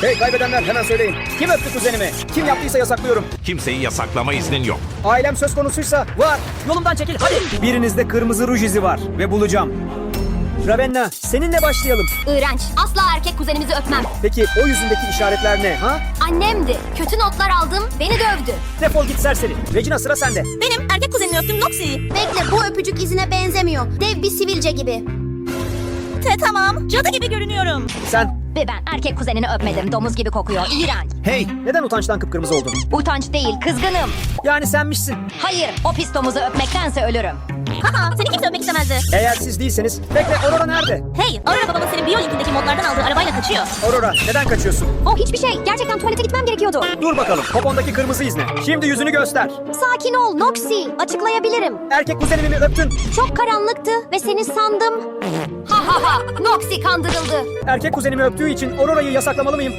Hey kaybedenler hemen söyleyin. Kim öptü kuzenimi? Kim yaptıysa yasaklıyorum. Kimseyi yasaklama iznin yok. Ailem söz konusuysa var. Yolumdan çekil hadi. Birinizde kırmızı ruj izi var ve bulacağım. Ravenna seninle başlayalım. İğrenç. Asla erkek kuzenimizi öpmem. Peki o yüzündeki işaretler ne ha? Annemdi. Kötü notlar aldım. Beni dövdü. Defol git serseri. Regina sıra sende. Benim erkek kuzenimi öptüm Noxy. Bekle bu öpücük izine benzemiyor. Dev bir sivilce gibi. Te tamam. Cadı gibi görünüyorum. Sen. Ve ben erkek kuzenini öpmedim. Domuz gibi kokuyor. İğrenç. Hey neden utançtan kıpkırmızı oldun? Utanç değil, kızgınım. Yani senmişsin. Hayır, o pis domuzu öpmektense ölürüm. Haha seni kimse öpmek istemezdi. Eğer siz değilseniz. Bekle Aurora nerede? Hey Aurora babamın senin biyolinkindeki modlardan aldığı arabayla kaçıyor. Aurora neden kaçıyorsun? O hiçbir şey. Gerçekten tuvalete gitmem gerekiyordu. Dur bakalım. Popondaki kırmızı iz ne? Şimdi yüzünü göster. Sakin ol, Noxy. Açıklayabilirim. Erkek kuzenimi mi öptün? Çok karanlıktı ve seni sandım. Ha ha ha, Noxy kandırıldı. Erkek kuzenimi öptüğü için Aurora'yı yasaklamalı mıyım?